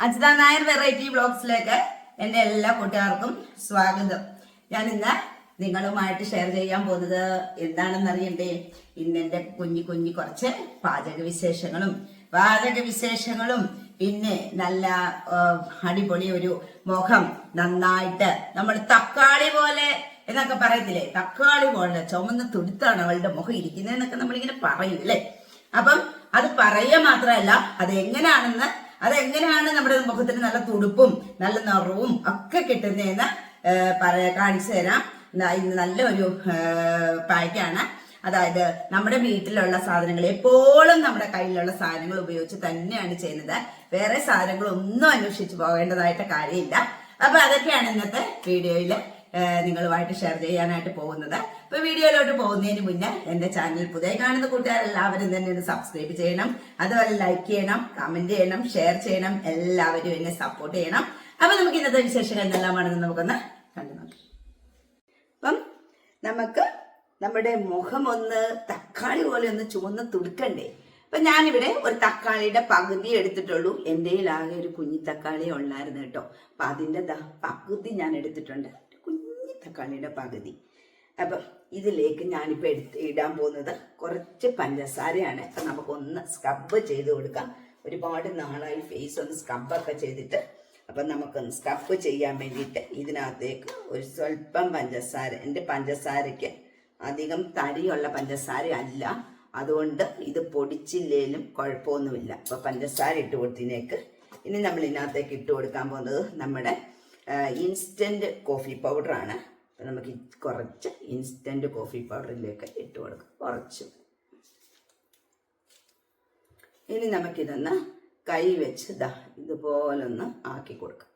Ajitha Nair variety ബ്ലോഗ്സിലേക്ക് എന്റെ എല്ലാ കൂട്ടുകാർക്കും സ്വാഗതം. ഞാൻ ഇന്ന് നിങ്ങളുമായിട്ട് ഷെയർ ചെയ്യാൻ പോകുന്നത് എന്താണെന്ന് അറിയണ്ടേ ഇന്ന് എന്റെ കുഞ്ഞു കുഞ്ഞു കുറച്ച് പാചക വിശേഷങ്ങളും പാചക വിശേഷങ്ങളും പിന്നെ നല്ല അടിപൊളി ഒരു മുഖം നന്നായിട്ട് നമ്മൾ തക്കാളി പോലെ എന്നൊക്കെ പറയത്തില്ലേ? തക്കാളി പോലെ ചുമന്ന് തുടുത്താണ് അവളുടെ മുഖം ഇരിക്കുന്നതെന്നൊക്കെ നമ്മളിങ്ങനെ പറയും അല്ലേ? അപ്പം അത് പറയുക മാത്രമല്ല അത് എങ്ങനെയാണെന്ന് അത് എങ്ങനെയാണ് നമ്മുടെ മുഖത്തിന് നല്ല തുടുപ്പും നല്ല നിറവും ഒക്കെ കിട്ടുന്നതെന്ന് ഏ, കാണിച്ചു തരാം. ഇന്ന് നല്ലൊരു പാക്കാണ് അതായത് നമ്മുടെ വീട്ടിലുള്ള സാധനങ്ങൾ എപ്പോഴും നമ്മുടെ കയ്യിലുള്ള സാധനങ്ങൾ ഉപയോഗിച്ച് തന്നെയാണ് ചെയ്യുന്നത്. വേറെ സാധനങ്ങളൊന്നും അന്വേഷിച്ച് പോകേണ്ടതായിട്ട് കാര്യമില്ല. അപ്പൊ അതൊക്കെയാണ് ഇന്നത്തെ വീഡിയോയിൽ നിങ്ങളുമായിട്ട് ഷെയർ ചെയ്യാനായിട്ട് പോകുന്നത്. ഇപ്പൊ വീഡിയോയിലോട്ട് പോകുന്നതിന് മുന്നേ എന്റെ ചാനൽ പുതിയ കാണുന്ന കൂട്ടുകാരെല്ലാവരും തന്നെ ഒന്ന് സബ്സ്ക്രൈബ് ചെയ്യണം. അതുപോലെ ലൈക്ക് ചെയ്യണം കമന്റ് ചെയ്യണം ഷെയർ ചെയ്യണം എല്ലാവരും എന്നെ സപ്പോർട്ട് ചെയ്യണം. അപ്പൊ നമുക്ക് ഇന്നത്തെ വിശേഷങ്ങൾ എന്തെല്ലാമാണെന്ന് നമുക്കൊന്ന് കണ്ടു നോക്കാം. അപ്പം നമുക്ക് നമ്മുടെ മുഖം ഒന്ന് തക്കാളി പോലെ ഒന്ന് ചുവന്ന് തുടുക്കണ്ടേ അപ്പൊ ഞാനിവിടെ ഒരു തക്കാളിയുടെ പകുതി എടുത്തിട്ടുള്ളൂ. എന്റെ ആകെ ഒരു കുഞ്ഞി തക്കാളി ഉള്ളായിരുന്നു കേട്ടോ. അപ്പൊ അതിന്റെ പകുതി ഞാൻ എടുത്തിട്ടുണ്ട്. തക്കാളിയുടെ പകുതി. അപ്പം ഇതിലേക്ക് ഞാനിപ്പോൾ എടുത്ത് ഇടാൻ പോകുന്നത് കുറച്ച് പഞ്ചസാരയാണ്. അപ്പം നമുക്കൊന്ന് സ്ക്രബ് ചെയ്ത് കൊടുക്കാം. ഒരുപാട് നാളായി ഫേസ് ഒന്ന് സ്ക്രബൊക്കെ ചെയ്തിട്ട് അപ്പം നമുക്കൊന്ന് സ്ക്രബ് ചെയ്യാൻ വേണ്ടിയിട്ട് ഇതിനകത്തേക്ക് ഒരു സ്വല്പം പഞ്ചസാര എന്റെ പഞ്ചസാരയ്ക്ക് അധികം തടിയുള്ള പഞ്ചസാര അല്ല അതുകൊണ്ട് ഇത് പൊടിച്ചില്ലേലും കുഴപ്പമൊന്നുമില്ല. അപ്പോൾ പഞ്ചസാര ഇട്ട് കൊടുത്തതിനേക്ക് ഇനി നമ്മൾ ഇതിനകത്തേക്ക് ഇട്ട് കൊടുക്കാൻ പോകുന്നത് നമ്മുടെ ഇൻസ്റ്റന്റ് കോഫി പൗഡറാണ് അപ്പം നമുക്ക് കുറച്ച് ഇൻസ്റ്റന്റ് കോഫി പൗഡറിലേക്ക് ഇട്ട് കൊടുക്കാം. കുറച്ച്. ഇനി നമുക്കിതൊന്ന് കൈ വെച്ച് ദാ ഇതുപോലൊന്ന് ആക്കി കൊടുക്കാം.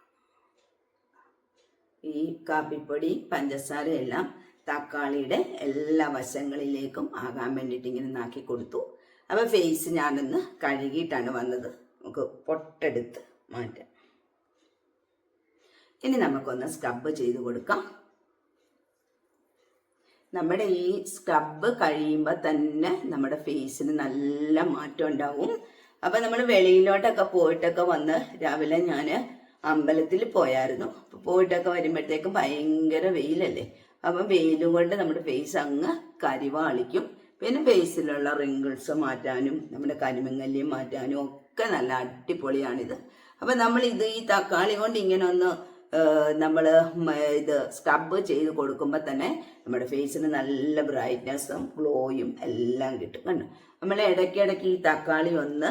ഈ കാപ്പിപ്പൊടി പഞ്ചസാര എല്ലാം തക്കാളിയുടെ എല്ലാ വശങ്ങളിലേക്കും ആകാൻ വേണ്ടിയിട്ട് ഇങ്ങനെ നാക്കി കൊടുത്തു. അപ്പോൾ ഫേസ് ഞാനൊന്ന് കഴുകിയിട്ടാണ് വന്നത്. നമുക്ക് പൊട്ടെടുത്ത് മാറ്റാം. ഇനി നമുക്കൊന്ന് സ്ക്രബ് ചെയ്ത് കൊടുക്കാം. നമ്മുടെ ഈ സ്ക്രബ് കഴിയുമ്പോൾ തന്നെ നമ്മുടെ ഫേസിന് നല്ല മാറ്റം ഉണ്ടാവും. അപ്പം നമ്മൾ വെളിയിലോട്ടൊക്കെ പോയിട്ടൊക്കെ വന്ന് രാവിലെ ഞാൻ അമ്പലത്തിൽ പോയായിരുന്നു. അപ്പോൾ പോയിട്ടൊക്കെ വരുമ്പോഴത്തേക്കും ഭയങ്കര വെയിലല്ലേ? അപ്പം വെയിലും കൊണ്ട് നമ്മുടെ ഫേസ് അങ്ങ് കരിവാളിക്കും. പിന്നെ ഫേസിലുള്ള റിങ്കിൾസ് മാറ്റാനും നമ്മുടെ കരിമങ്ങല്യം മാറ്റാനും ഒക്കെ നല്ല അടിപൊളിയാണിത്. അപ്പം നമ്മൾ ഇത് ഈ തക്കാളി കൊണ്ട് ഇങ്ങനെ ഒന്ന് നമ്മൾ ഇത് സ്ക്രബ് ചെയ്ത് കൊടുക്കുമ്പോൾ തന്നെ നമ്മുടെ ഫേസിന് നല്ല ബ്രൈറ്റ്നസ്സും ഗ്ലോയും എല്ലാം കിട്ടും കണ്ടു? നമ്മൾ ഇടയ്ക്കിടയ്ക്ക് ഈ തക്കാളി ഒന്ന്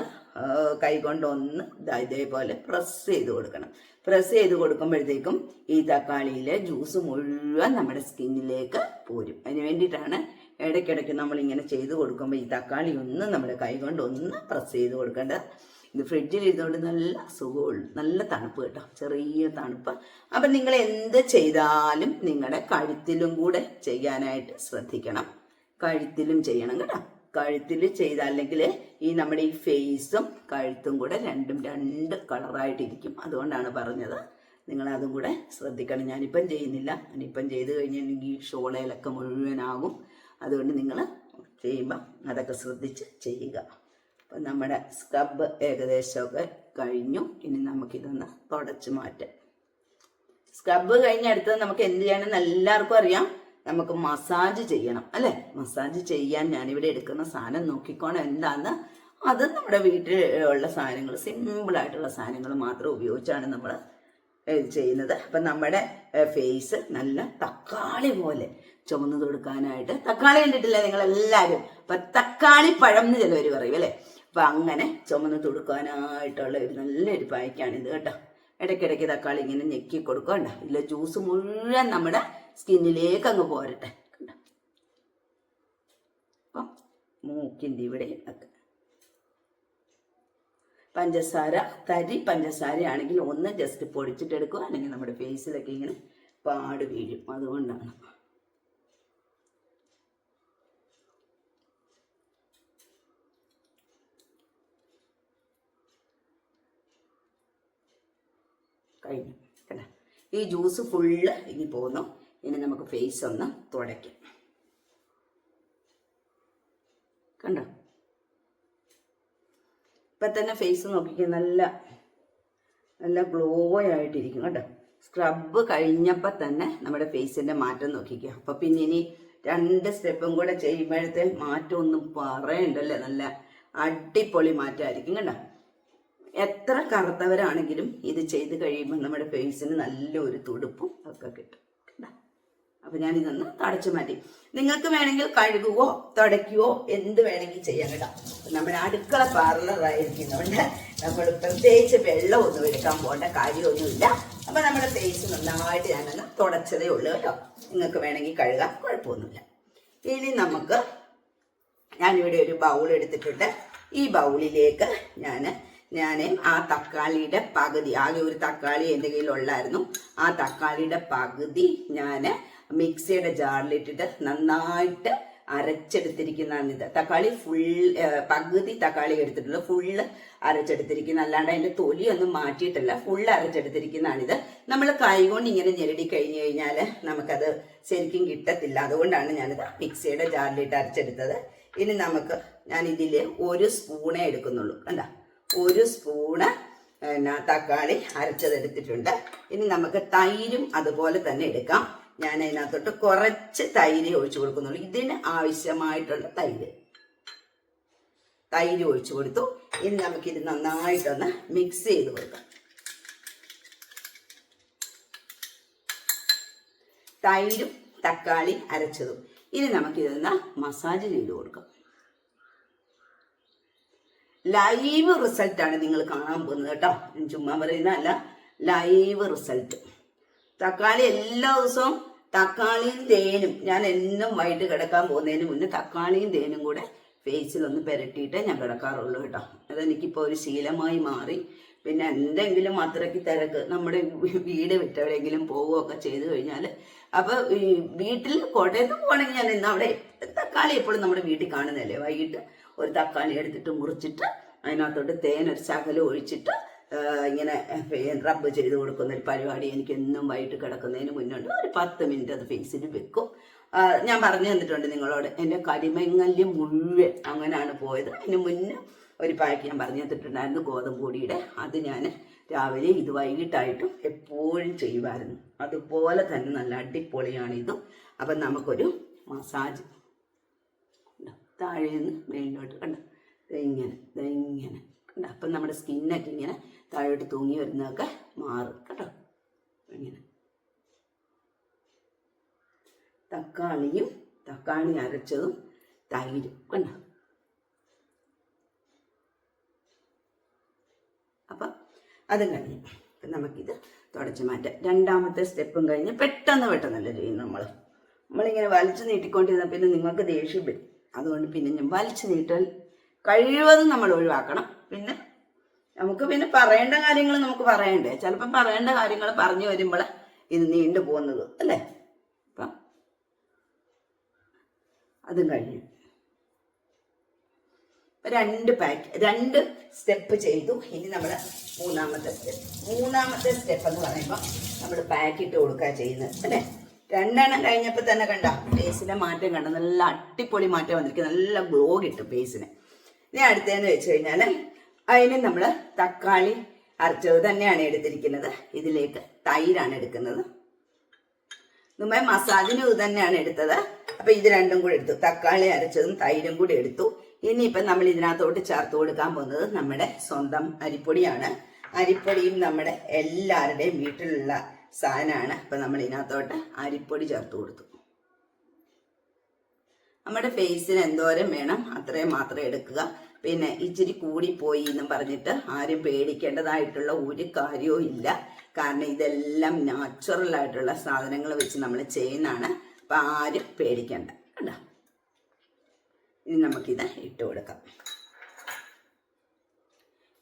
കൈകൊണ്ട് ഒന്ന് ഇതേപോലെ പ്രസ് ചെയ്ത് കൊടുക്കണം. പ്രസ് ചെയ്ത് കൊടുക്കുമ്പോഴത്തേക്കും ഈ തക്കാളിയിലെ ജ്യൂസ് മുഴുവൻ നമ്മുടെ സ്കിന്നിലേക്ക് പോരും. അതിന് വേണ്ടിയിട്ടാണ് ഇടയ്ക്കിടയ്ക്ക് നമ്മൾ ഇങ്ങനെ ചെയ്ത് കൊടുക്കുമ്പോൾ ഈ തക്കാളി ഒന്ന് നമ്മുടെ കൈകൊണ്ട് ഒന്ന് പ്രസ് ചെയ്ത് കൊടുക്കേണ്ടത്. ഇത് ഫ്രിഡ്ജിൽ ഇരുന്നുകൊണ്ട് നല്ല സുഖമുള്ളൂ നല്ല തണുപ്പ് കേട്ടോ. ചെറിയ തണുപ്പ്. അപ്പം നിങ്ങൾ എന്ത് ചെയ്താലും നിങ്ങളുടെ കഴുത്തിലും കൂടെ ചെയ്യാനായിട്ട് ശ്രദ്ധിക്കണം. കഴുത്തിലും ചെയ്യണം കേട്ടോ. കഴുത്തിൽ ചെയ്ത അല്ലെങ്കിൽ ഈ നമ്മുടെ ഈ ഫേസും കഴുത്തും കൂടെ രണ്ടും രണ്ട് കളറായിട്ടിരിക്കും. അതുകൊണ്ടാണ് പറഞ്ഞത്. നിങ്ങൾ അതും കൂടെ ശ്രദ്ധിക്കണം. ഞാനിപ്പം ചെയ്യുന്നില്ല. ഞാനിപ്പം ചെയ്ത് കഴിഞ്ഞിട്ടുണ്ടെങ്കിൽ ഷോളയിലൊക്കെ മുഴുവനാകും. അതുകൊണ്ട് നിങ്ങൾ ചെയ്യുമ്പം അതൊക്കെ ശ്രദ്ധിച്ച് ചെയ്യുക. അപ്പം നമ്മുടെ സ്ക്രബ് ഏകദേശമൊക്കെ കഴിഞ്ഞു. ഇനി നമുക്കിതൊന്ന് തുടച്ചു മാറ്റാം. സ്ക്രബ് കഴിഞ്ഞ അടുത്തത് നമുക്ക് എന്ത് ചെയ്യണമെന്ന് എല്ലാവർക്കും അറിയാം. നമുക്ക് മസാജ് ചെയ്യണം അല്ലെ? മസാജ് ചെയ്യാൻ ഞാനിവിടെ എടുക്കുന്ന സാധനം നോക്കിക്കോണം എന്താന്ന്. അത് നമ്മുടെ വീട്ടിൽ ഉള്ള സാധനങ്ങൾ സിമ്പിൾ ആയിട്ടുള്ള സാധനങ്ങൾ മാത്രം ഉപയോഗിച്ചാണ് നമ്മൾ ചെയ്യുന്നത്. അപ്പം നമ്മുടെ ഫേസ് നല്ല തക്കാളി പോലെ ചുവന്നു കൊടുക്കാനായിട്ട്. തക്കാളി കണ്ടിട്ടില്ല നിങ്ങൾ എല്ലാവരും അപ്പം തക്കാളി പഴം എന്ന് ചിലവർ പറയും അല്ലേ? അപ്പം അങ്ങനെ ചുമന്ന് തുടുക്കാനായിട്ടുള്ള ഒരു നല്ലൊരു പായ്ക്കാണിത് കേട്ടോ. ഇടയ്ക്കിടയ്ക്ക് തക്കാളി ഇങ്ങനെ ഞെക്കി കൊടുക്കണ്ട ഇല്ല ജ്യൂസ് മുഴുവൻ നമ്മുടെ സ്കിന്നിലേക്ക് അങ്ങ് പോരട്ടെ കണ്ടോ? അപ്പം മൂക്കിന്റെ ഇവിടെയും ഒക്കെ. പഞ്ചസാര തരി പഞ്ചസാരയാണെങ്കിൽ ഒന്ന് ജസ്റ്റ് പൊടിച്ചിട്ടെടുക്കുക. അല്ലെങ്കിൽ നമ്മുടെ ഫേസിലൊക്കെ ഇങ്ങനെ പാട് വീഴും. അതുകൊണ്ടാണ്. കഴിഞ്ഞു. കേട്ടോ ഈ ജ്യൂസ് ഫുള്ള് ഇനി പോകുന്നു ഇനി നമുക്ക് ഫേസ് ഒന്ന് തുടയ്ക്കാം. കണ്ടോ? ഇപ്പം തന്നെ ഫേസ് നോക്കിക്കാൻ നല്ല നല്ല ഗ്ലോ ആയിട്ടിരിക്കും കേട്ടോ സ്ക്രബ് കഴിഞ്ഞപ്പോൾ തന്നെ നമ്മുടെ ഫേസിന്റെ മാറ്റം നോക്കിക്കുക അപ്പൊ പിന്നെ ഇനി രണ്ട് സ്റ്റെപ്പും കൂടെ ചെയ്യുമ്പോഴത്തെ മാറ്റം ഒന്നും പറയണ്ടല്ലേ? നല്ല അടിപൊളി മാറ്റമായിരിക്കും കേട്ടോ എത്ര കറുത്തവരാണെങ്കിലും ഇത് ചെയ്ത് കഴിയുമ്പോൾ നമ്മുടെ ഫേസിന് നല്ലൊരു തുടുപ്പും ഒക്കെ കിട്ടും? അപ്പൊ ഞാൻ ഇതൊന്ന് തടച്ചു മാറ്റി. നിങ്ങൾക്ക് വേണമെങ്കിൽ കഴുകുവോ തുടയ്ക്കുവോ എന്ത് വേണമെങ്കിൽ ചെയ്യാം കേട്ടോ. നമ്മുടെ അടുക്കള പാർലറായിരിക്കുന്നതുകൊണ്ട് നമ്മൾ പ്രത്യേകിച്ച് വെള്ളമൊന്നും എടുക്കാൻ പോകേണ്ട കാര്യമൊന്നുമില്ല. അപ്പൊ നമ്മുടെ ഫേസ് നന്നായിട്ട് ഞാനൊന്ന് തുടച്ചതേ ഉള്ളൂ കേട്ടോ. നിങ്ങൾക്ക് വേണമെങ്കിൽ കഴുകാം കുഴപ്പമൊന്നുമില്ല. ഇനി നമുക്ക് ഞാനിവിടെ ഒരു ബൗൾ എടുത്തിട്ടുണ്ട്. ഈ ബൗളിലേക്ക് ഞാൻ ഞാൻ ആ തക്കാളിയുടെ പകുതി ആകെ ഒരു തക്കാളി എന്റെ കയ്യിലുള്ളായിരുന്നു. ആ തക്കാളിയുടെ പകുതി ഞാൻ മിക്സിയുടെ ജാറിലിട്ടിട്ട് നന്നായിട്ട് അരച്ചെടുത്തിരിക്കുന്നതാണ് ഇത് തക്കാളി ഫുൾ പകുതി തക്കാളി എടുത്തിട്ടുള്ളൂ. ഫുള്ള് അരച്ചെടുത്തിരിക്കുന്ന. അല്ലാണ്ട് അതിന്റെ തൊലിയൊന്നും മാറ്റിയിട്ടില്ല. ഫുള്ള് അരച്ചെടുത്തിരിക്കുന്നതാണിത്. നമ്മൾ കൈകൊണ്ട് ഇങ്ങനെ ഞെരടി കഴിഞ്ഞു കഴിഞ്ഞാൽ നമുക്കത് ശരിക്കും കിട്ടത്തില്ല. അതുകൊണ്ടാണ് ഞാനിത് മിക്സിയുടെ ജാറിലിട്ട് അരച്ചെടുത്തത്. ഇനി നമുക്ക് ഞാൻ ഇതിൽ ഒരു സ്പൂണേ എടുക്കുന്നുള്ളൂ. കണ്ട? ഒരു സ്പൂണ് പിന്നെ തക്കാളി അരച്ചതെടുത്തിട്ടുണ്ട് ഇനി നമുക്ക് തൈരും അതുപോലെ തന്നെ എടുക്കാം. ഞാൻ അതിനകത്തോട്ട് കുറച്ച് തൈര് ഒഴിച്ചു കൊടുക്കുന്നുള്ളൂ. ഇതിന് ആവശ്യമായിട്ടുള്ള തൈര്. തൈര് ഒഴിച്ചു കൊടുത്തു. ഇനി നമുക്ക് നമുക്കിത് നന്നായിട്ടൊന്ന് മിക്സ് ചെയ്ത് കൊടുക്കാം. തൈരും തക്കാളി അരച്ചതും. ഇനി നമുക്കിതൊന്ന് മസാജ് ചെയ്ത് കൊടുക്കാം. ലൈവ് റിസൾട്ട് ആണ് നിങ്ങൾ കാണാൻ പോകുന്നത് കേട്ടോ. ചുമ്മാ പറയുന്നതല്ല. ലൈവ് റിസൾട്ട് തക്കാളി എല്ലാ ദിവസവും തക്കാളിയും തേനും ഞാൻ എന്നും വൈകിട്ട് കിടക്കാൻ പോകുന്നതിന് മുന്നേ തക്കാളിയും തേനും കൂടെ ഫേസിൽ ഒന്ന് പുരട്ടിയിട്ടേ ഞാൻ കിടക്കാറുള്ളൂ കേട്ടോ. അതെനിക്കിപ്പോൾ ഒരു ശീലമായി മാറി. പിന്നെ എന്തെങ്കിലും അത്രയ്ക്ക് തിരക്ക് നമ്മുടെ വീട് വിട്ടവിടെയെങ്കിലും പോവുകയൊക്കെ ചെയ്തു കഴിഞ്ഞാൽ അപ്പോൾ ഈ വീട്ടിൽ കോട്ടയത്ത് പോകണമെങ്കിൽ ഞാൻ ഇന്ന് അവിടെ തക്കാളി എപ്പോഴും നമ്മുടെ വീട്ടിൽ കാണുന്നതല്ലേ? വൈകിട്ട് ഒരു തക്കാളി എടുത്തിട്ട് മുറിച്ചിട്ട് അതിനകത്തോട്ട് തേൻ ഒരു ശകലം ഒഴിച്ചിട്ട് ഇങ്ങനെ റബ്ബ് ചെയ്ത് കൊടുക്കുന്ന ഒരു പരിപാടി എനിക്ക് എന്നും വൈകിട്ട് കിടക്കുന്നതിന് മുന്നുണ്ട്. ഒരു പത്ത് മിനിറ്റ് അത് ഫേസിൽ വെക്കും. ഞാൻ പറഞ്ഞു തന്നിട്ടുണ്ട് നിങ്ങളോട് എന്റെ കരിമങ്ങല്യം മുഴുവൻ അങ്ങനെയാണ് പോയത്. അതിന് മുന്നേ ഒരു പാക്ക് ഞാൻ പറഞ്ഞു തന്നിട്ടുണ്ടായിരുന്നു ഗോതമ്പ് പൊടിയുടെ. അത് ഞാൻ രാവിലെ ഇത് വൈകിട്ടായിട്ടും എപ്പോഴും ചെയ്യുമായിരുന്നു. അതുപോലെ തന്നെ നല്ല അടിപൊളിയാണ് ഇതും അപ്പം നമുക്കൊരു മസാജ് കണ്ടോ? താഴെ നിന്ന് മേളിലോട്ട് കണ്ട? ഇങ്ങനെ ഇങ്ങനെ. കണ്ട? അപ്പം നമ്മുടെ സ്കിന്നൊക്കെ ഇങ്ങനെ താഴോട്ട് തൂങ്ങി വരുന്നതൊക്കെ മാറും. കേട്ടോ ഇങ്ങനെ. തക്കാളിയും തക്കാളി അരച്ചതും തൈരും. കണ്ട? അപ്പം അതും കഴിഞ്ഞു അപ്പം നമുക്കിത് തുടച്ച് മാറ്റാം. രണ്ടാമത്തെ സ്റ്റെപ്പും കഴിഞ്ഞ് പെട്ടെന്ന് പെട്ടെന്നല്ല ചെയ്യും നമ്മൾ നമ്മളിങ്ങനെ വലിച്ചു നീട്ടിക്കൊണ്ടിരുന്ന പിന്നെ നിങ്ങൾക്ക് ദേഷ്യം വരും. അതുകൊണ്ട് പിന്നെ ഞാൻ വലിച്ചു നീട്ടൽ കഴിവതും നമ്മൾ ഒഴിവാക്കണം. പിന്നെ നമുക്ക് പിന്നെ പറയേണ്ട കാര്യങ്ങൾ നമുക്ക് പറയണ്ടേ. ചിലപ്പോൾ പറയേണ്ട കാര്യങ്ങൾ പറഞ്ഞു വരുമ്പോൾ ഇത് നീണ്ടു പോകുന്നത് അല്ലേ? അപ്പം അതും കഴിഞ്ഞു. രണ്ട് പാക്ക് രണ്ട് സ്റ്റെപ്പ് ചെയ്തു. ഇനി നമ്മൾ മൂന്നാമത്തെ സ്റ്റെപ്പ് മൂന്നാമത്തെ സ്റ്റെപ്പ് എന്ന് പറയുമ്പോൾ നമ്മൾ പാക്ക് ഇട്ട് കൊടുക്കുക ചെയ്യുന്നത് അല്ലേ? രണ്ടെണ്ണം കഴിഞ്ഞപ്പോൾ തന്നെ കണ്ട ഫേസിലെ മാറ്റം കണ്ട നല്ല അടിപൊളി മാറ്റം വന്നിരിക്കും നല്ല ഗ്ലോ കിട്ടും ഫേസിന് ഇനി അടുത്തതെന്ന് വെച്ച് കഴിഞ്ഞാൽ അതിന് നമ്മൾ തക്കാളി അരച്ചത് തന്നെയാണ് എടുത്തിരിക്കുന്നത്. ഇതിലേക്ക് തൈരാണ് എടുക്കുന്നത്. നമ്മൾ മസാജിന് തന്നെയാണ് എടുത്തത്. അപ്പൊ ഇത് രണ്ടും കൂടി എടുത്തു. തക്കാളി അരച്ചതും തൈരും കൂടി എടുത്തു. ഇനിയിപ്പം നമ്മൾ ഇതിനകത്തോട്ട് ചേർത്ത് കൊടുക്കാൻ പോകുന്നത് നമ്മുടെ സ്വന്തം അരിപ്പൊടിയാണ്. അരിപ്പൊടിയും നമ്മുടെ എല്ലാവരുടെയും വീട്ടിലുള്ള സാധനമാണ്. അപ്പൊ നമ്മൾ ഇതിനകത്തോട്ട് അരിപ്പൊടി ചേർത്ത് കൊടുത്തു. നമ്മുടെ ഫേസിന് എന്തോരം വേണം അത്രയും മാത്രം എടുക്കുക. പിന്നെ ഇച്ചിരി കൂടിപ്പോയി എന്നും പറഞ്ഞിട്ട് ആരും പേടിക്കേണ്ടതായിട്ടുള്ള ഒരു കാര്യവും ഇല്ല. കാരണം ഇതെല്ലാം നാച്ചുറൽ ആയിട്ടുള്ള സാധനങ്ങൾ വെച്ച് നമ്മൾ ചെയ്യുന്നതാണ്. അപ്പം ആരും പേടിക്കേണ്ട. കണ്ടോ? ഇനി നമുക്കിത് ഇട്ട് കൊടുക്കാം.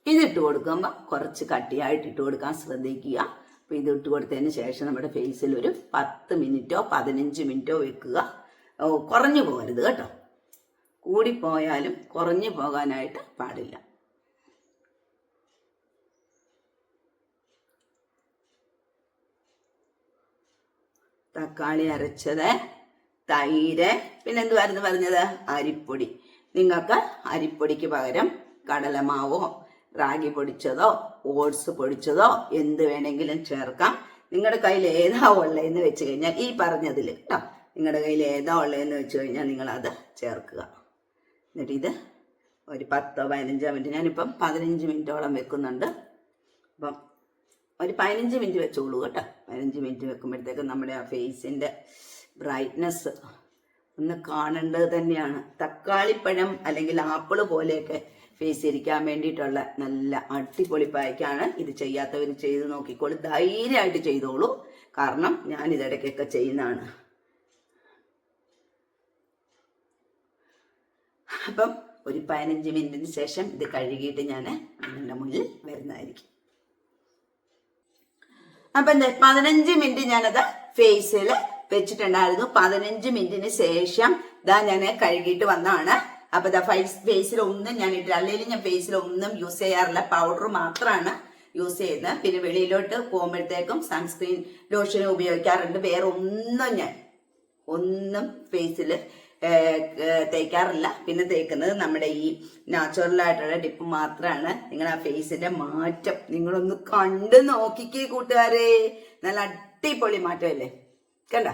ഇതിട്ട് കൊടുക്കുമ്പോൾ കുറച്ച് കട്ടിയായിട്ട് ഇട്ട് കൊടുക്കാൻ ശ്രദ്ധിക്കുക. അപ്പോൾ ഇത് ഇട്ട് കൊടുത്തതിന് ശേഷം നമ്മുടെ ഫേസിൽ ഒരു പത്ത് മിനിറ്റോ പതിനഞ്ച് മിനിറ്റോ വെക്കുക. കുറഞ്ഞു പോകരുത് കേട്ടോ. കൂടിപ്പോയാലും കുറഞ്ഞു പോകാനായിട്ട് പാടില്ല. തക്കാളി അരച്ചത് തൈര് പിന്നെ എന്തുവായിരുന്നു പറഞ്ഞത്? അരിപ്പൊടി. നിങ്ങൾക്ക് അരിപ്പൊടിക്ക് പകരം കടലമാവോ റാഗി പൊടിച്ചതോ ഓട്സ് പൊടിച്ചതോ എന്ത് വേണമെങ്കിലും ചേർക്കാം. നിങ്ങളുടെ കയ്യിൽ ഏതാ ഉള്ളതെന്ന് വെച്ച് കഴിഞ്ഞാൽ ഈ പറഞ്ഞതിൽ കേട്ടോ. നിങ്ങളുടെ കയ്യിൽ ഏതാ ഉള്ളതെന്ന് വെച്ച് കഴിഞ്ഞാൽ നിങ്ങളത് ചേർക്കുക. എന്നിട്ട് ഇത് ഒരു പത്തോ പതിനഞ്ചോ മിനിറ്റ്. ഞാനിപ്പം പതിനഞ്ച് മിനിറ്റോളം വെക്കുന്നുണ്ട്. അപ്പം ഒരു പതിനഞ്ച് മിനിറ്റ് വെച്ചോളൂ കേട്ടോ. പതിനഞ്ച് മിനിറ്റ് വെക്കുമ്പോഴത്തേക്കും നമ്മുടെ ആ ഫേസിന്റെ ബ്രൈറ്റ്നെസ് ഒന്ന് കാണേണ്ടത് തന്നെയാണ്. തക്കാളിപ്പഴം അല്ലെങ്കിൽ ആപ്പിൾ പോലെയൊക്കെ ഫേസ് ഇരിക്കാൻ വേണ്ടിയിട്ടുള്ള നല്ല അടിപൊളി പായ്ക്കാണ് ഇത് ചെയ്യാത്തവർ ചെയ്ത് നോക്കിക്കോളൂ. ധൈര്യമായിട്ട് ചെയ്തോളൂ. കാരണം ഞാൻ ഇതിടയ്ക്കൊക്കെ ചെയ്യുന്നതാണ്. അപ്പം ഒരു പതിനഞ്ച് മിനിറ്റിന് ശേഷം ഇത് കഴുകിയിട്ട് ഞാൻ നിങ്ങളുടെ മുന്നിൽ വരുന്നതായിരിക്കും. അപ്പൊ എന്താ പതിനഞ്ച് മിനിറ്റ് ഞാനത് ഫേസിൽ വെച്ചിട്ടുണ്ടായിരുന്നു. പതിനഞ്ച് മിനിറ്റിന് ശേഷം ഇതാ ഞാൻ കഴുകിയിട്ട് വന്നതാണ്. അപ്പൊ ഇതാ ഫൈസ് ഫേസിൽ ഒന്നും ഞാൻ ഇട്ടില്ല. അല്ലെങ്കിൽ ഞാൻ ഫേസിൽ ഒന്നും യൂസ് ചെയ്യാറില്ല. പൗഡർ മാത്രമാണ് യൂസ് ചെയ്യുന്നത്. പിന്നെ വെളിയിലോട്ട് പോകുമ്പോഴത്തേക്കും സൺസ്ക്രീൻ ലോഷൻ ഉപയോഗിക്കാറുണ്ട്. വേറെ ഒന്നും ഞാൻ ഒന്നും ഫേസിൽ തേക്കാറില്ല. പിന്നെ തേക്കുന്നത് നമ്മുടെ ഈ നാച്ചുറൽ ആയിട്ടുള്ള ഡിപ്പ് മാത്രമാണ് നിങ്ങൾ ആ ഫേസിന്റെ മാറ്റം നിങ്ങളൊന്ന് കണ്ടു നോക്കിക്കേ കൂട്ടുകാരെ. നല്ല അടിപൊളി മാറ്റമല്ലേ കണ്ട?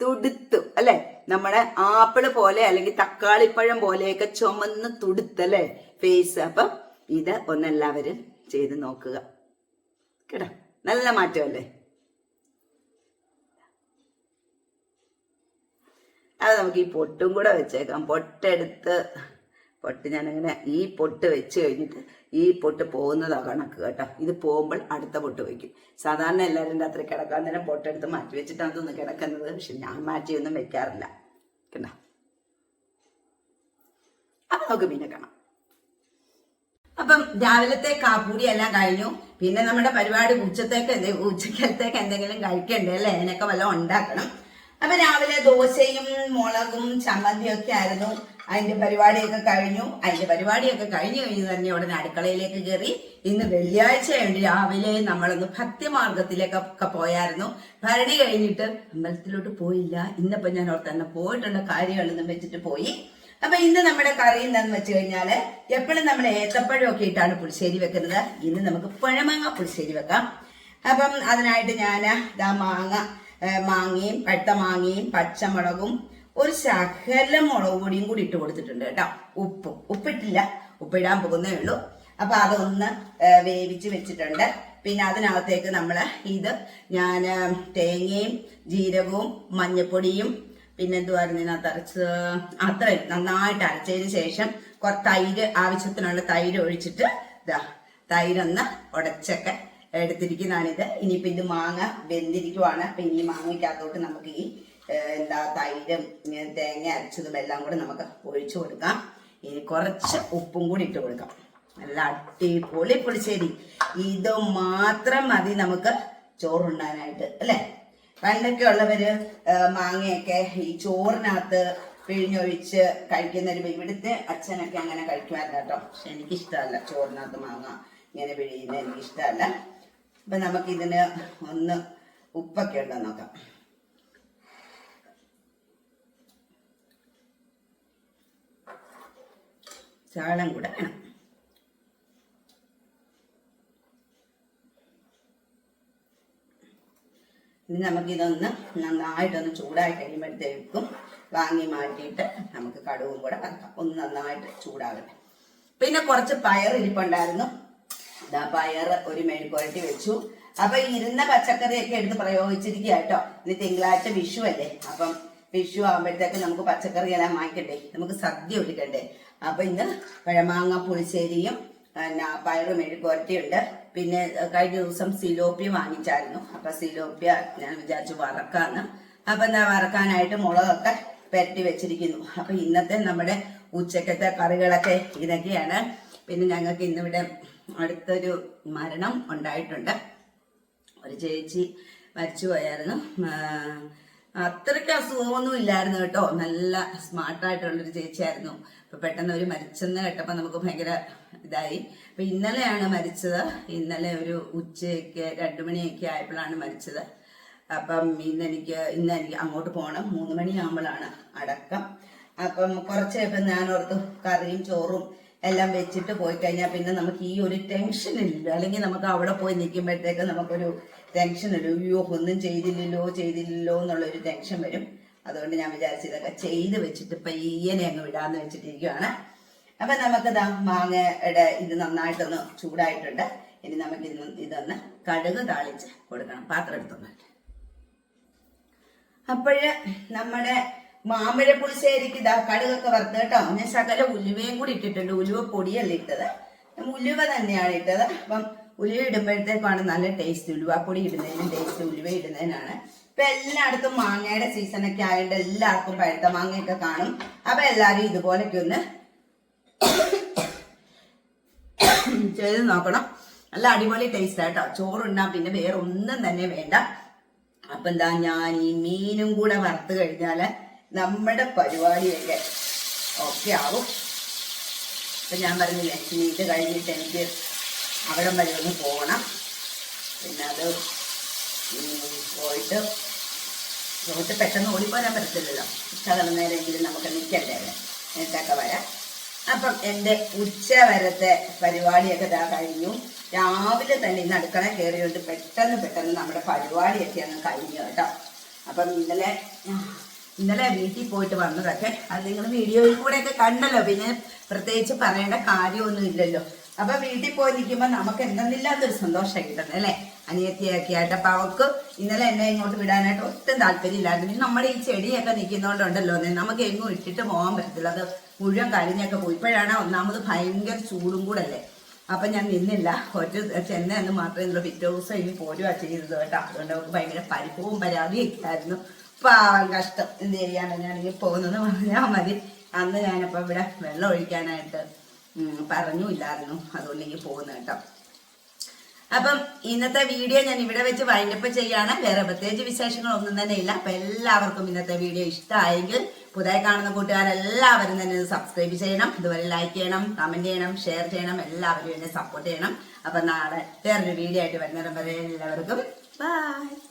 തുടുത്തു അല്ലെ? നമ്മുടെ ആപ്പിൾ പോലെ അല്ലെങ്കിൽ തക്കാളിപ്പഴം പോലെയൊക്കെ ചുമന്ന് തുടുത്തല്ലേ ഫേസ് അപ്പം ഇത് ഒന്നെല്ലാവരും ചെയ്ത് നോക്കുക. കേട്ടോ? നല്ല മാറ്റമല്ലേ? അത് നമുക്ക് ഈ പൊട്ടും കൂടെ വെച്ചേക്കാം. പൊട്ടെടുത്ത് പൊട്ട് ഞാനങ്ങനെ ഈ പൊട്ട് വെച്ച് കഴിഞ്ഞിട്ട് ഈ പൊട്ട് പോകുന്നതാ കണക്ക് കേട്ടോ. ഇത് പോകുമ്പോൾ അടുത്ത പൊട്ട് വയ്ക്കും. സാധാരണ എല്ലാവരും രാത്രി കിടക്കാൻ നേരം പൊട്ടെടുത്ത് മാറ്റി വെച്ചിട്ടാണ് തോന്നുന്നു കിടക്കുന്നത്. പക്ഷെ ഞാൻ മാറ്റിയൊന്നും വെക്കാറില്ല. കണ്ടോ? അപ്പൊ നമുക്ക് പിന്നെ കാണാം. അപ്പം രാവിലത്തെ കാപ്പൂടി എല്ലാം കഴിഞ്ഞു. പിന്നെ നമ്മുടെ പരിപാടി ഉച്ചത്തേക്ക് എന്തെങ്കിലും ഉച്ചക്കലത്തേക്ക് എന്തെങ്കിലും കഴിക്കണ്ടേ അല്ലേ? അതിനൊക്കെ വല്ലതും ഉണ്ടാക്കണം. അപ്പൊ രാവിലെ ദോശയും മുളകും ചമ്മന്തിയും ഒക്കെ ആയിരുന്നു. അതിന്റെ പരിപാടിയൊക്കെ കഴിഞ്ഞു. അതിന്റെ പരിപാടിയൊക്കെ കഴിഞ്ഞു കഴിഞ്ഞ് തന്നെ ഉടനെ അടുക്കളയിലേക്ക് കയറി ഇന്ന് വെള്ളിയാഴ്ചയുണ്ട് രാവിലെ നമ്മളൊന്ന് ഭക്തിമാർഗത്തിലേക്കൊക്കെ പോയായിരുന്നു. ഭരണി കഴിഞ്ഞിട്ട് അമ്പലത്തിലോട്ട് പോയില്ല. ഇന്നിപ്പോ ഞാൻ ഓർത്ത് തന്നെ പോയിട്ടുള്ള കാര്യങ്ങളൊന്നും വെച്ചിട്ട് പോയി. അപ്പൊ ഇന്ന് നമ്മുടെ കറി എന്താന്ന് വെച്ച് കഴിഞ്ഞാൽ എപ്പോഴും നമ്മൾ ഏത്തപ്പഴം ഒക്കെ ഇട്ടാണ് പുളിശ്ശേരി വെക്കുന്നത്. ഇന്ന് നമുക്ക് പഴമാങ്ങ പുളിശ്ശേരി വെക്കാം. അപ്പം അതിനായിട്ട് ഞാൻ ഇതാ മാങ്ങ മാങ്ങയും പഴുത്ത മാങ്ങയും പച്ചമുളകും ഒരു ശകലം മുളക് പൊടിയും കൂടി ഇട്ട് കൊടുത്തിട്ടുണ്ട് കേട്ടോ. ഉപ്പ്. ഉപ്പിട്ടില്ല. ഉപ്പിടാൻ പോകുന്നേ ഉള്ളൂ. അപ്പൊ അതൊന്ന് വേവിച്ച് വെച്ചിട്ടുണ്ട്. പിന്നെ അതിനകത്തേക്ക് നമ്മൾ ഇത് ഞാൻ തേങ്ങയും ജീരകവും മഞ്ഞപ്പൊടിയും പിന്നെ എന്തുവായിരുന്നു ഇതിനകത്ത് അരച്ച് അത്ര നന്നായിട്ട് അരച്ചതിന് ശേഷം കുറച്ച് തൈര് ആവശ്യത്തിനുള്ള തൈര് ഒഴിച്ചിട്ട് ഇതാ തൈരൊന്ന് ഉടച്ചൊക്കെ എടുത്തിരിക്കുന്നതാണിത്. ഇനിയിപ്പോൾ ഇത് മാങ്ങ വെന്തിരിക്കുവാണ്. അപ്പം ഇനി മാങ്ങയ്ക്കകത്തോട്ട് നമുക്ക് ഈ എന്താ തൈരും തേങ്ങ അരച്ചതും എല്ലാം കൂടെ നമുക്ക് ഒഴിച്ചു കൊടുക്കാം. ഇനി കുറച്ച് ഉപ്പും കൂടി ഇട്ട് കൊടുക്കാം. നല്ല അടിപൊളി പുളിശ്ശേരി. ഇത് മാത്രം മതി നമുക്ക് ചോറുണ്ണാനായിട്ട് അല്ലേ? പണ്ടൊക്കെ ഉള്ളവര് മാങ്ങയൊക്കെ ഈ ചോറിനകത്ത് പിഴിഞ്ഞൊഴിച്ച് കഴിക്കുന്നൊരു ഇവിടുത്തെ അച്ഛനൊക്കെ അങ്ങനെ കഴിക്കുമായിരുന്നു കേട്ടോ. പക്ഷെ എനിക്കിഷ്ടമല്ല ചോറിനകത്ത് മാങ്ങ ഇങ്ങനെ പിഴിയുന്നത് എനിക്കിഷ്ടമല്ല. അപ്പൊ നമുക്കിതിന് ഒന്ന് ഉപ്പൊക്കെ ഉണ്ടോ നോക്കാം. ചാളം കൂടെ വേണം. ഇനി നമുക്കിതൊന്ന് നന്നായിട്ടൊന്ന് ചൂടായി കഴിയുമ്പോഴത്തേക്കും വാങ്ങി മാറ്റിയിട്ട് നമുക്ക് കടുവും കൂടെ വറക്കാം. ഒന്ന് നന്നായിട്ട് ചൂടാകട്ടെ പിന്നെ കുറച്ച് പയർ ഇരിപ്പുണ്ടായിരുന്നു. ഇതാ പയർ ഒരു മെഴുക്കുരട്ടി വെച്ചു. അപ്പൊ ഇരുന്ന പച്ചക്കറിയൊക്കെ എടുത്ത് പ്രയോഗിച്ചിരിക്കുക കേട്ടോ. ഇനി തിങ്കളാഴ്ച വിഷു അല്ലേ? അപ്പം വിഷു ആകുമ്പോഴത്തേക്ക് നമുക്ക് പച്ചക്കറി എല്ലാം വാങ്ങിക്കണ്ടേ? നമുക്ക് സദ്യ ഒരുക്കണ്ടേ? അപ്പൊ ഇന്ന് പഴമാങ്ങ പുളിശ്ശേരിയും പിന്നെ പയറ് മെഴുകുരട്ടിയുണ്ട് പിന്നെ കഴിഞ്ഞ ദിവസം സിലോപ്പി വാങ്ങിച്ചായിരുന്നു. അപ്പൊ സിലോപ്പിയ ഞാൻ വിചാരിച്ചു വറക്കാന്ന്. അപ്പൊ എന്താ വറക്കാനായിട്ട് മുളകൊക്കെ പെരട്ടി വെച്ചിരിക്കുന്നു. അപ്പൊ ഇന്നത്തെ നമ്മുടെ ഉച്ചക്കത്തെ കറികളൊക്കെ ഇതൊക്കെയാണ്. പിന്നെ ഞങ്ങൾക്ക് ഇന്നിവിടെ അടുത്തൊരു മരണം ഉണ്ടായിട്ടുണ്ട്. ഒരു ചേച്ചി മരിച്ചു പോയായിരുന്നു അത്രയ്ക്ക് അസുഖമൊന്നും ഇല്ലായിരുന്നു കേട്ടോ. നല്ല സ്മാർട്ടായിട്ടുള്ളൊരു ചേച്ചിയായിരുന്നു. അപ്പൊ പെട്ടെന്ന് ഒരു മരിച്ചെന്ന് കേട്ടപ്പോൾ നമുക്ക് ഭയങ്കര ഇതായി. അപ്പൊ ഇന്നലെയാണ് മരിച്ചത്. ഇന്നലെ ഒരു ഉച്ചയൊക്കെ രണ്ടു മണിയൊക്കെ ആയപ്പോഴാണ് മരിച്ചത്. അപ്പം ഇന്ന് എനിക്ക് ഇന്ന് എനിക്ക് അങ്ങോട്ട് പോകണം മൂന്ന് മണിയാകുമ്പോഴാണ് അടക്കം. അപ്പം കുറച്ച് ഇപ്പം ഞാൻ ഓർത്ത് കറിയും ചോറും എല്ലാം വെച്ചിട്ട് പോയി കഴിഞ്ഞാൽ പിന്നെ നമുക്ക് ഈ ഒരു ടെൻഷൻ ഇല്ല. അല്ലെങ്കിൽ നമുക്ക് അവിടെ പോയി നിൽക്കുമ്പോഴത്തേക്ക് നമുക്കൊരു ടെൻഷൻ വരും അയ്യോ ഒന്നും ചെയ്തില്ലല്ലോ ചെയ്തില്ലല്ലോ എന്നുള്ളൊരു ടെൻഷൻ വരും. അതുകൊണ്ട് ഞാൻ വിചാരിച്ചു ഇതൊക്കെ ചെയ്ത് വെച്ചിട്ട് പയ്യനെ അങ്ങ് വിടാന്ന് വെച്ചിട്ടിരിക്കുവാണ്. അപ്പൊ നമുക്കിതാ മാങ്ങയുടെ ഇത് നന്നായിട്ടൊന്ന് ചൂടായിട്ടുണ്ട്. ഇനി നമുക്ക് ഇത് ഇതൊന്ന് കടുക് താളിച്ച് കൊടുക്കണം പാത്രം എടുത്തൊന്ന് അപ്പോഴ് നമ്മുടെ മാമ്പഴ പുളിശ്ശേരിക്ക് ഇതാ കടുകൊക്കെ വറുത്ത് കേട്ടോ. ഞാൻ ശകല ഉലുവയും കൂടി ഇട്ടിട്ടുണ്ട്. ഉലുവ പൊടിയല്ല ഇട്ടത്? ഉലുവ തന്നെയാണ് ഇട്ടത്. അപ്പം ഉലുവ ഇടുമ്പോഴത്തേക്കാണ് നല്ല ടേസ്റ്റ് ഉലുവാപ്പൊടി ഇടുന്നതിനും ടേസ്റ്റ് ഉലുവ ഇടുന്നതിനാണ് ഇപ്പൊ എല്ലായിടത്തും മാങ്ങയുടെ സീസണൊക്കെ ആയതുകൊണ്ട് എല്ലാവർക്കും പഴുത്ത മാങ്ങയൊക്കെ കാണും. അപ്പൊ എല്ലാവരും ഇതുപോലൊക്കെ ഒന്ന് ചെയ്ത് നോക്കണം. നല്ല അടിപൊളി ടേസ്റ്റ് ആട്ടോ ചോറുണ്ടാ പിന്നെ വേറെ ഒന്നും തന്നെ വേണ്ട. അപ്പൊ എന്താ ഞാൻ ഈ മീനും കൂടെ വറുത്ത് കഴിഞ്ഞാൽ നമ്മുടെ പരിപാടിയൊക്കെ ഓക്കെ ആവും. ഇപ്പൊ ഞാൻ പറഞ്ഞില്ലേ മീറ്റ് കഴിഞ്ഞിട്ട് എനിക്ക് അവിടം വരെ ഒന്ന് പോകണം. പിന്നെ അത് പോയിട്ട് പോയിട്ട് പെട്ടെന്ന് ഓടിപ്പോരാൻ പറ്റത്തില്ലല്ലോ. ശകലം നേരമെങ്കിലും നമുക്ക് നിൽക്കണ്ടേ അവിടെ? എന്നിട്ടൊക്കെ വരാം. അപ്പം എന്റെ ഉച്ച വരത്തെ പരിപാടിയൊക്കെ ഇതാ കഴിഞ്ഞു. രാവിലെ തന്നെ ഇന്ന് അടുക്കള കയറിയോണ്ട് പെട്ടെന്ന് പെട്ടെന്ന് നമ്മുടെ പരിപാടിയൊക്കെ അങ്ങ് കഴിഞ്ഞു കേട്ടോ. അപ്പം ഇന്നലെ ഇന്നലെ വീട്ടിൽ പോയിട്ട് വന്നതൊക്കെ അത് നിങ്ങൾ വീഡിയോയിൽ കൂടെയൊക്കെ കണ്ടല്ലോ. പിന്നെ പ്രത്യേകിച്ച് പറയേണ്ട കാര്യമൊന്നും ഇല്ലല്ലോ. അപ്പൊ വീട്ടിൽ പോയി നിൽക്കുമ്പോൾ നമുക്ക് എന്തെന്നില്ലാത്തൊരു സന്തോഷം കിട്ടുന്നത് അല്ലേ? അനിയത്തിയൊക്കെ ആയിട്ട് അപ്പൊ അവക്ക് ഇന്നലെ എന്നെ ഇങ്ങോട്ട് വിടാനായിട്ട് ഒട്ടും താല്പര്യമില്ലായിരുന്നു. പിന്നെ നമ്മുടെ ഈ ചെടിയൊക്കെ നിൽക്കുന്നതുകൊണ്ടുണ്ടല്ലോ ന്നെ നമുക്ക് എങ്ങും ഇട്ടിട്ട് പോകാൻ പറ്റത്തില്ല. അത് മുഴുവൻ കരിഞ്ഞൊക്കെ പോയി. ഇപ്പോഴാണ് ഒന്നാമത് ഭയങ്കര ചൂടും കൂടെ അല്ലേ? അപ്പൊ ഞാൻ നിന്നില്ല. ഒറ്റ ചെന്ന എന്ന് മാത്രമേ ഉള്ളൂ പിറ്റേ ദിവസം ഇനി പോരുവാ ചെയ്തത് കേട്ടോ. അതുകൊണ്ട് അവർക്ക് ഭയങ്കര പരിഭവവും പരാതിയൊക്കെ ആയിരുന്നു പാവം കഷ്ടം. എന്ത് ചെയ്യാനോ ഞാനിങ്ങനെ പോകുന്നത്? പറഞ്ഞാൽ മതി. അന്ന് ഞാനപ്പോ ഇവിടെ വെള്ളം ഒഴിക്കാനായിട്ട് പറഞ്ഞുമില്ലായിരുന്നു. അതുകൊണ്ട് ഇങ്ങനെ പോകുന്നു കേട്ടോ. അപ്പം ഇന്നത്തെ വീഡിയോ ഞാൻ ഇവിടെ വെച്ച് വൈൻഡപ്പ് ചെയ്യാണ്. വേറെ പ്രത്യേകിച്ച് വിശേഷങ്ങളൊന്നും തന്നെ ഇല്ല. അപ്പൊ എല്ലാവർക്കും ഇന്നത്തെ വീഡിയോ ഇഷ്ടമായെങ്കിൽ പുതിയ കാണുന്ന കൂട്ടുകാരെല്ലാവരും തന്നെ സബ്സ്ക്രൈബ് ചെയ്യണം. ഇതുവരെ ലൈക്ക് ചെയ്യണം കമന്റ് ചെയ്യണം ഷെയർ ചെയ്യണം. എല്ലാവരും എന്നെ സപ്പോർട്ട് ചെയ്യണം. അപ്പൊ നാളെ വേറൊരു വീഡിയോ ആയിട്ട് വരുന്നേരം വരെ എല്ലാവർക്കും ബൈ